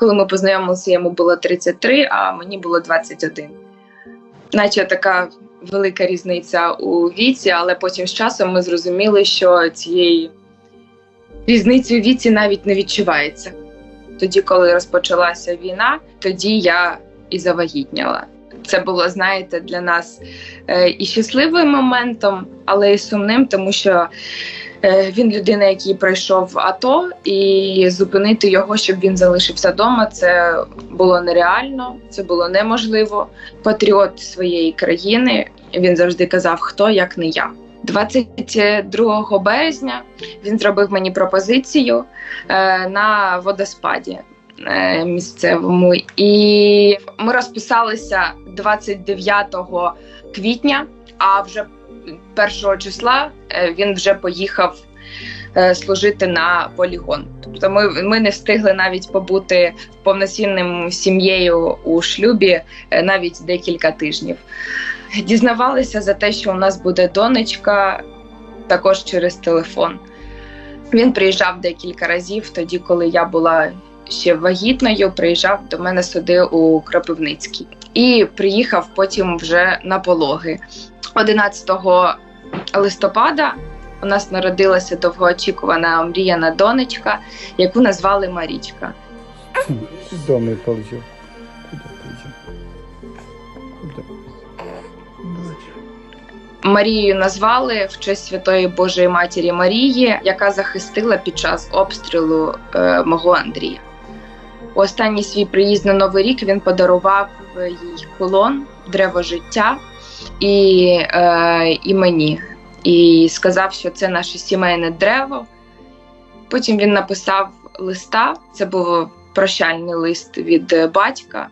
Коли ми познайомилися, йому було 33, а мені було 21. Наче така велика різниця у віці, але потім з часом ми зрозуміли, що цієї різниці у віці навіть не відчувається. Тоді, коли розпочалася війна, тоді я і завагітняла. Це було, знаєте, для нас е, і щасливим моментом, але і сумним, тому що е, він людина, який пройшов АТО, і зупинити його, щоб він залишився вдома, це було нереально, це було неможливо. Патріот своєї країни він завжди казав, хто як не я. 22 березня він зробив мені пропозицію е, на водоспаді місцевому, і ми розписалися 29 квітня. А вже 1 числа е, він вже поїхав е, служити на полігон. Тобто, ми, ми не встигли навіть побути повноцінним сім'єю у шлюбі е, навіть декілька тижнів. Дізнавалися за те, що у нас буде донечка, також через телефон. Він приїжджав декілька разів, тоді, коли я була ще вагітною, приїжджав до мене сюди у Кропивницький. І приїхав потім вже на пологи. 11 листопада у нас народилася довгоочікувана омріяна донечка, яку назвали Марічка. Ползем? Куда ползем? Марією назвали в честь Святої Божої Матері Марії, яка захистила під час обстрілу е, мого Андрія. Останній свій приїзд на Новий рік він подарував їй кулон, древо життя і, е, і мені. І сказав, що це наше сімейне дерево. Потім він написав листа, це був прощальний лист від е, батька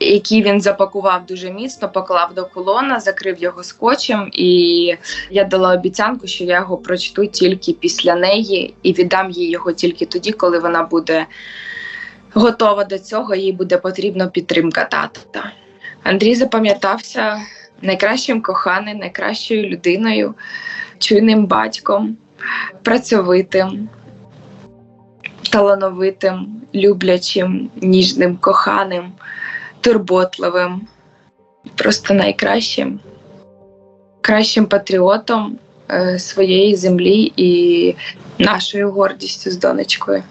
який він запакував дуже міцно, поклав до колона, закрив його скотчем, і я дала обіцянку, що я його прочту тільки після неї і віддам їй його тільки тоді, коли вона буде готова до цього, їй буде потрібна підтримка тата. Андрій запам'ятався найкращим коханим, найкращою людиною, чуйним батьком, працьовитим. Талановитим, люблячим, ніжним, коханим турботливим, просто найкращим, кращим патріотом е, своєї землі і нашою гордістю з донечкою.